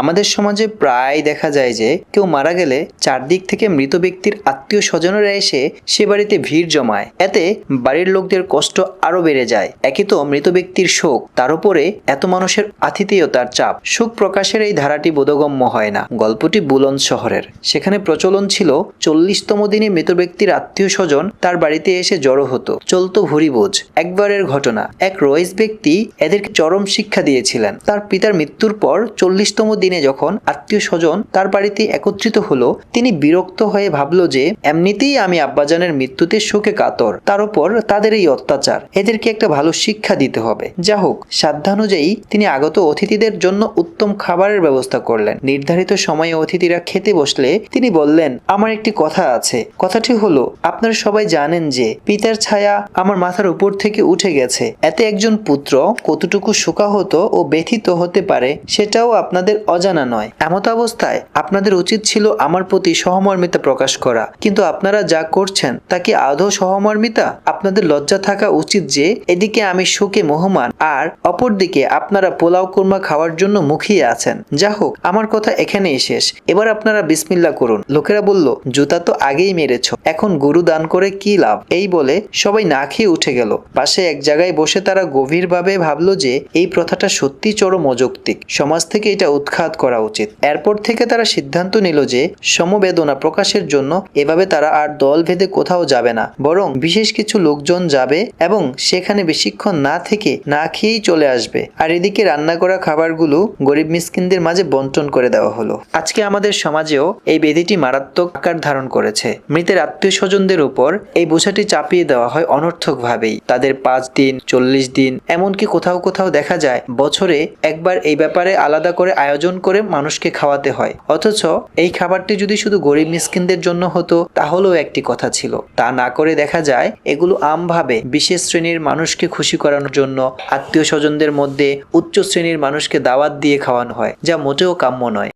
আমাদের সমাজে প্রায় দেখা যায় যে কেউ মারা গেলে চারদিক থেকে মৃত ব্যক্তির আত্মীয় স্বজনরা এসে সে বাড়িতে ভিড় জমায়। এতে বাড়ির লোকদের কষ্ট আরও বেড়ে যায়। একে তো মৃত ব্যক্তির শোক, তার উপরে এত মানুষের আতিথেয়তার চাপ। শোক প্রকাশের এই ধারাটি বোধগম্য হয় না। গল্পটি বুলন্দ শহরের। সেখানে প্রচলন ছিল চল্লিশতম দিনে মৃত ব্যক্তির আত্মীয় স্বজন তার বাড়িতে এসে জড়ো হতো। চলতো ভুরিবোঝ একবারের ঘটনা। এক রয়েস ব্যক্তি এদেরকে চরম শিক্ষা দিয়েছিলেন। তার পিতার মৃত্যুর পর চল্লিশতম দিনে যখন আত্মীয় স্বজন তার বাড়িতে একত্রিত হলো, তিনি বিরক্ত হয়ে ভাবলো যে, এমনিতেই আমি আব্বাজানের মৃত্যুতে শোকে কাতর। তার উপর তাদের এই অত্যাচার। এদেরকে একটা ভালো শিক্ষা দিতে হবে। যা হোক, সাধ্যানুযায়ী তিনি আগত অতিথিদের জন্য উত্তম খাবারের ব্যবস্থা করলেন। নির্ধারিত সময়ে অতিথিরা খেতে বসলে তিনি বললেন, আমার একটি কথা আছে। কথাটি হলো, আপনারা সবাই জানেন যে, পিতার ছায়া আমার মাথার উপর থেকে উঠে গেছে। এতে একজন পুত্র কতটুকু শোকাহত ও ব্যথিত হতে পারে, সেটাও আপনাদের অজানা নয়। এমত অবস্থায় আপনাদের উচিত ছিল আমার প্রতি সহমর্মিতা প্রকাশ করা। কিন্তু আপনারা যা করছেন, তা কি আদৌ সহমর্মিতা? আপনাদের লজ্জা থাকা উচিত যে, এদিকে আমি শোকে মোহমান, আর অপরদিকে আপনারা পোলাও কোরমা খাওয়ার জন্য মুখিয়ে আছেন। যা হোক, আমার কথা এখানেই শেষ। এবার আপনারা বিসমিল্লা করুন। লোকেরা বলল, জুতা তো আগেই মেরেছ। এখন গরু দান করে কি লাভ? এই বলে সবাই না খেয়ে উঠে গেল। পাশে এক জায়গায় বসে তারা গভীরভাবে ভাবলো যে, এই প্রথাটা সত্যি চরম অযৌক্তিক। সমাজ থেকে এটা উৎখাত করা উচিত। এরপর থেকে তারা সিদ্ধান্ত নিল যে সমবেদনা প্রকাশের জন্য এভাবে তারা আর দল ভেদে কোথাও যাবে না, বরং বিশেষ কিছু লোকজন যাবে এবং সেখানে বেশিক্ষণ না থেকে না খেয়েই চলে আসবে। আর এদিকে রান্না করা খাবারগুলো গরিব মিসকিনদের মাঝে বন্টন করে দেওয়া হলো। আজকে আমাদের সমাজেও এই বেদিটি মারাত্মক আকার ধারণ করেছে। মৃতের আত্মীয় স্বজনদের উপর এই বোঝাটি চাপিয়ে দেওয়া হয় অনর্থকভাবেই। তাদের পাঁচ দিন, চল্লিশ দিন, এমনকি কোথাও কোথাও দেখা যায়, বছরে একবার এই ব্যাপারে আলাদা করে আয়োজন করে মানুষকে খাওয়াতে হয়। অথচ এই খাবারটি যদি শুধু গরিব মিসকিনদের জন্য হতো, তাহলেও একটি কথা ছিল। তা না করে দেখা যায়, এগুলো আমভাবে বিশেষ শ্রেণির মানুষকে খুশি করানোর জন্য আত্মীয় স্বজনদের মধ্যে উচ্চ শ্রেণির মানুষকে দাওয়াত দিয়ে খাওয়ানো হয়, যা মোটেও কাম্য নয়।